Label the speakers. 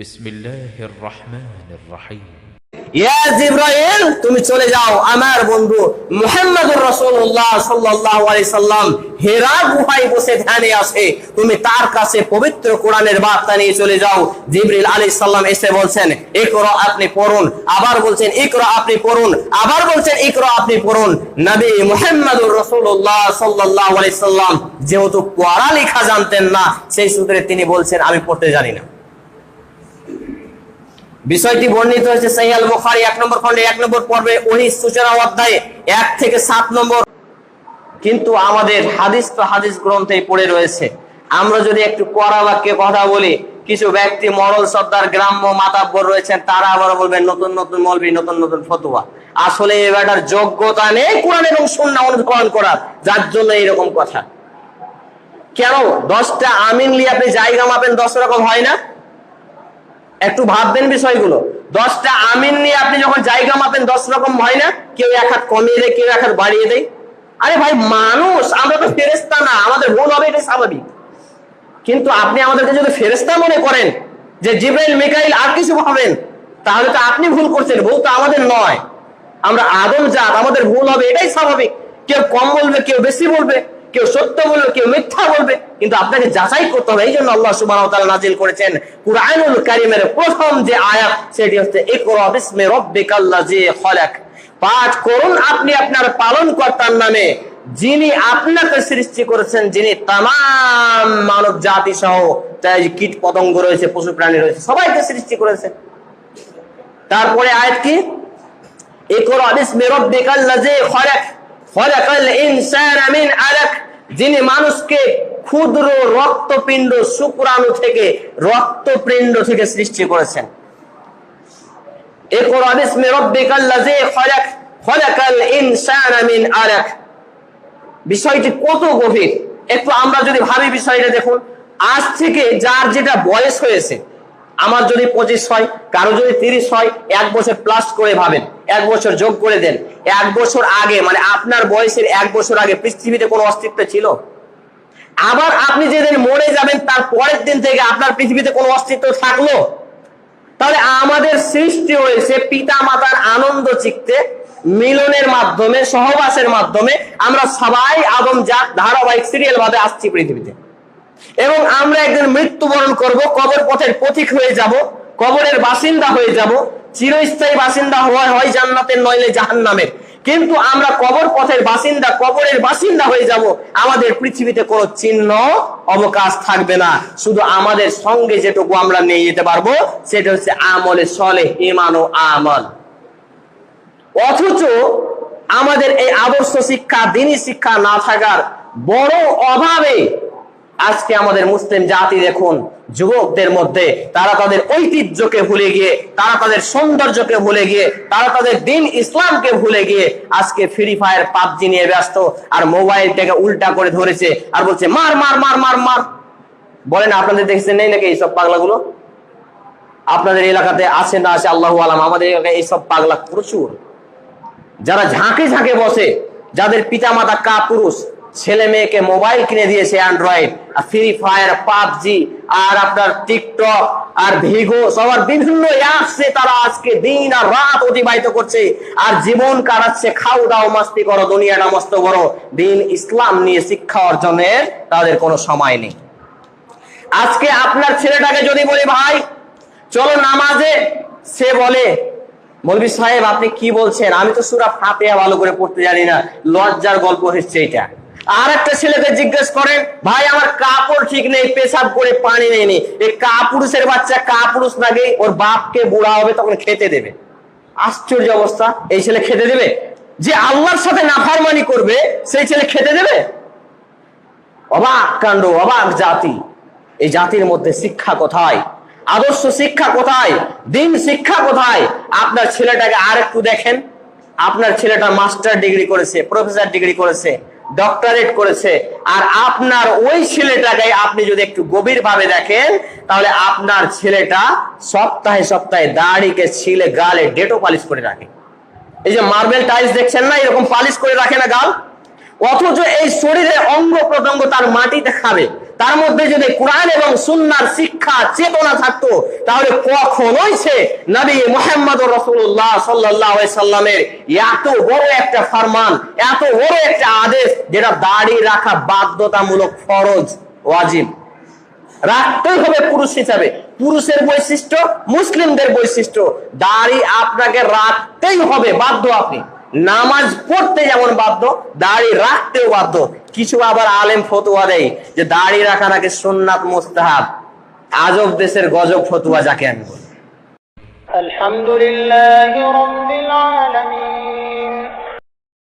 Speaker 1: বিসমিল্লাহির রহমানির রহিম।
Speaker 2: ইয়া জিব্রাইল, তুমি চলে যাও। আমার বন্ধু মুহাম্মদুর রাসূলুল্লাহ সাল্লাল্লাহু আলাইহি সাল্লাম হেরা গুহায় বসে ধ্যানে আছে। তুমি তার কাছে পবিত্র কোরআনের বার্তা নিয়ে চলে যাও। জিবরিল আলাইহিস সালাম এসে বলছেন, ইকরা, আপনি পড়ুন। আবার বলছেন, ইকরা, আপনি পড়ুন। আবার বলছেন, ইকরা, আপনি পড়ুন। নবী মুহাম্মদুর রাসূলুল্লাহ সাল্লাল্লাহু আলাইহি সাল্লাম যেহেতু পড়া লেখা জানতেন না, সেই সূত্রে তিনি বলছেন, আমি পড়তে জানি না। বিষয়টি বর্ণিত হয়েছে সাইয়াল বুখারী এক নম্বর খন্ডে এক নম্বর পর্বে ওহি সূচনা অধ্যায়ে, এক থেকে সাত নম্বর। কিন্তু আমাদের হাদিস তো হাদিস গ্রন্থেই পড়ে রয়েছে। আমরা যদি একটু কড়া বাক্যে কথা বলি, কিছু ব্যক্তি মরল সর্দার গ্রাম্য মাতাব্বর রয়েছেন, তারা আবার বলবেন, নতুন নতুন মলবি, নতুন নতুন ফতুয়া। আসলে এই ব্যাটার যোগ্যতা নেই কোরআন এবং সুন্নাহ অনুসরণ করার, যার জন্য এইরকম কথা। কেন? দশটা আমিন নিয়ে আপনি জায়গা মাপেন, দশ রকম হয় না? একটু ভাববেন বিষয়গুলো। দশটা আমিন নিয়ে আপনি যখন জায়গা মাপেন, দশ রকম হয় না? কেউ এক হাত কমিয়ে দেয়, কেউ এক হাত বাড়িয়ে দেয়। আরে ভাই, মানুষ, আমরা তো ফেরেস্তা না, আমাদের ভুল হবে, এটাই স্বাভাবিক। কিন্তু আপনি আমাদেরকে যদি ফেরেস্তা মনে করেন, যে জিব্রাইল, মিকাইল আর কিছু ভাবেন, তাহলে তো আপনি ভুল করছেন, ভুল তো আমাদের নয়। আমরা আদম জাত, আমাদের ভুল হবে, এটাই স্বাভাবিক। কেউ কম বলবে, কেউ বেশি বলবে। কেউ সত্য বলবে, কেউ মিথ্যা বলবে, কিন্তু আপনাকে যাচাই করতে হবে। এই জন্য আল্লাহ তাআলা নাজিল করেছেন কুরআনুল কারীমের প্রথম যে আয়াত, সেটি হচ্ছে পাঠ করুন আপনি আপনার পালন কর্তার নামে, যিনি আপনাকে সৃষ্টি করেছেন, যিনি তাম মানব জাতি সহ কীট পতঙ্গ রয়েছে, পশু প্রাণী রয়েছে, সবাইকে সৃষ্টি করেছেন। তারপরে আয়াত কি? ইকরা বিসমি রাব্বিকাল্লাযী খলাক। খলাকাল ইনসানা মিন আলাক। যিনি মানুষকে ক্ষুদ্র রক্তপিণ্ড, শুক্রাণু থেকে রক্তপিণ্ড থেকে সৃষ্টি করেছেন। বিষয়টি কত গভীর? একটু আমরা যদি ভাবি বিষয়টা দেখুন। আজ থেকে যার যেটা বয়স হয়েছে, আমার যদি পঁচিশ হয়, কারও যদি তিরিশ হয়, এক বছর প্লাস করে ভাবেন। এক বছর যোগ করে দেন। এক বছর আগে মানে আপনার বয়সের এক বছর আগে পৃথিবীতে কোনো অস্তিত্ব ছিল? আবার আপনি যেদিন মরে যাবেন, তার পরের দিন থেকে আপনার পৃথিবীতে কোনো অস্তিত্ব থাকল? তাহলে আমাদের সৃষ্টি হয়েছে পিতা মাতার আনন্দ চিকতে মিলনের মাধ্যমে, সহবাসের মাধ্যমে আমরা সবাই আদম জাত ধারাবাহিক সিরিয়াল ভাবে আসছি পৃথিবীতে। এবং আমরা একদিন মৃত্যুবরণ করব কবর পথের পথিক হয়ে যাব, কবরের বাসিন্দা হয়ে যাব চিরস্থায়ী বাসিন্দা হওয়া হয় জান্নাতের নইলে জাহান্নামের। কিন্তু আমরা কবর পথের বাসিন্দা, কবরের বাসিন্দা হয়ে যাব, আমাদের পৃথিবীতে কোনো চিহ্ন অবকাশ থাকবে না। শুধু আমাদের সঙ্গে যেটুকু আমরা নিয়ে যেতে পারব, সেটা হচ্ছে আমলে সলে ইমান ও আমল। অথচ আমাদের এই আদর্শ শিক্ষা, দিনী শিক্ষা না থাকার বড় অভাবে আজকে আমাদের মুসলিম জাতি দেখুন, যুবকদের মধ্যে তারা তাদের ঐতিহ্যকে ভুলে গিয়ে, তারা তাদের সৌন্দর্যকে ভুলে গিয়ে, তারা তাদের দিন ইসলামকে ভুলে গিয়ে আজকে ফ্রি ফায়ার পাবজি নিয়ে ব্যস্ত আর মোবাইলটাকে উল্টা করে ধরেছে আর বলছে, মার মার মার মার মার। বলেন, আপনাদের দেখছেন নেই নাকি এইসব পাগলাগুলো? আপনাদের এলাকাতে আছে না আছে আল্লাহ আলাম, আমাদের এলাকায় এইসব পাগলা প্রচুর। যারা ঝাঁকে ঝাঁকে বসে, যাদের পিতামাতা কা পুরুষ ছেলে মেয়েকে মোবাইল কিনে দিয়েছে অ্যান্ড্রয়েড আর ফ্রি ফায়ার পাবজি, আর আপনার টিকটক, আর ভিগো, সবার বিভিন্ন অ্যাপসে তারা আজকে দিন আর রাত অতিবাহিত করছে। আর জীবন কাটাচ্ছে, খাও দাও মাস্তি করো দুনিয়াটা মস্ত বড় দিন ইসলাম নিয়ে শিক্ষা অর্জনের তাদের কোনো সময় নেই। আজকে আপনার ছেলেটাকে যদি বলি, ভাই, চলো নামাজে। সে বলে, মৌলবী সাহেব, আপনি কি বলছেন? আমি তো সুরা ফাতেহা ভালো করে পড়তে জানি না। লজ্জার গল্প হচ্ছে এটা আর একটা ছেলেকে জিজ্ঞেস করেন, ভাই, আমার কাপড় ঠিক নেই, পেশাব করে পানি নেই এই কাপুরুষের বাচ্চা কাপুরুষ নাকি, ওর বাপকে বুড়া হবে, তখন খেতে দেবে। আশ্চর্য অবস্থা, এই ছেলে খেতে দেবে? যে আল্লাহর সাথে নাফারমানি করবে, সেই ছেলে খেতে দেবে? অবাক কাণ্ড, অবাক জাতি। এই জাতির মধ্যে শিক্ষা কোথায়? আদর্শ শিক্ষা কোথায়? দিন শিক্ষা কোথায়? আপনার ছেলেটাকে আর একটু দেখেন। আপনার ছেলেটা মাস্টার ডিগ্রি করেছে, প্রফেসর ডিগ্রি করেছে। ডক্টরেট করেছে। আর আপনার ওই ছেলেটাকে আপনি যদি একটু গভীর ভাবে দেখেন, তাহলে আপনার ছেলেটা সপ্তাহে সপ্তাহে দাড়িকে ছিলে, গালে ডেটো পালিশ করে রাখে। এই যে মার্বেল টাইলস দেখছেন না? এরকম পালিশ করে রাখে না গাল? অথচ এই শরীরের অঙ্গ প্রত্যঙ্গ তার মাটিতে খাবে। তার মধ্যে যদি কোরআন এবং সুন্নার শিক্ষা, চেতনা থাকতো, তাহলে কখনোই সে নবী মোহাম্মদ রসুল্লাহ সাল্লাহ সাল্লামের এত বড় একটা ফরমান, এত বড় একটা আদেশ যেটা দাড়ি রাখা বাধ্যতামূলক ফরজ, ওয়াজিব। রাখতেই হবে পুরুষ হিসাবে। পুরুষের বৈশিষ্ট্য, মুসলিমদের বৈশিষ্ট্য। দাড়ি আপনাকে রাখতেই হবে বাধ্য আপনি। নামাজ পড়তে যেমন বাধ্য, দাড়ি রাখতেও বাধ্য। কিছু আবার আলেম ফতুয়া দেয় যে দাড়ি রাখা নাকি সোননাত মোস্তাহাব। আজব দেশের গজব ফতুয়া যাকে আমি বলি।
Speaker 3: আলহামদুলিল্লাহ